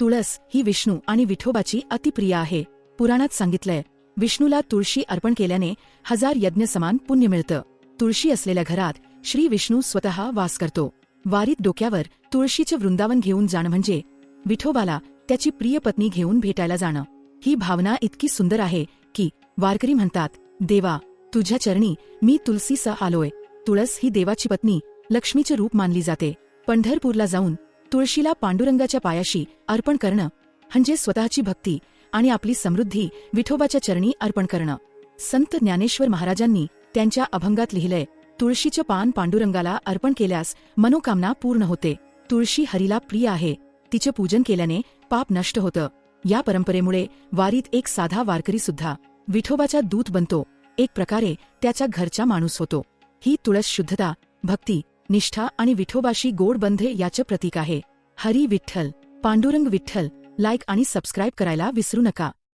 तुळस ही विष्णू आणि विठोबाची अतिप्रिय आहे. पुराणात सांगितलंय विष्णूला तुळशी अर्पण केल्याने हजार यज्ञ समान पुण्य मिळतं. तुळशी असलेल्या घरात श्री विष्णू स्वतः वास करतो. वारीत डोक्यावर तुळशीचे वृंदावन घेऊन जाणं म्हणजे विठोबाला त्याची प्रिय पत्नी घेऊन भेटायला जाणं. ही भावना इतकी सुंदर आहे की वारकरी म्हणतात देवा तुझ्या चरणी मी तुलसीसह आलोय. तुळस ही देवाची पत्नी लक्ष्मीचे रूप मानली जाते. पंढरपूरला जाऊन तुळशीला पांडुरंगाच्या पायाशी अर्पण करणं म्हणजे स्वतःची भक्ती आणि आपली समृद्धी विठोबाच्या चरणी अर्पण करणं. संत ज्ञानेश्वर महाराजांनी त्यांच्या अभंगात लिहिलंय तुळशीचं पान पांडुरंगाला अर्पण केल्यास मनोकामना पूर्ण होते. तुळशी हरीला प्रिय आहे. तिचे पूजन केल्याने पाप नष्ट होतं. या परंपरेमुळे वारीत एक साधा वारकरी सुद्धा विठोबाचा दूत बनतो. एक प्रकारे त्याच्या घरचा माणूस होतो. ही तुळस शुद्धता भक्ती निष्ठा आणि विठोबाशी गोड बंधे याचं प्रतीक आहे. हरी विठ्ठल पांडुरंग विठ्ठल लाईक आणि सबस्क्राईब करायला विसरू नका.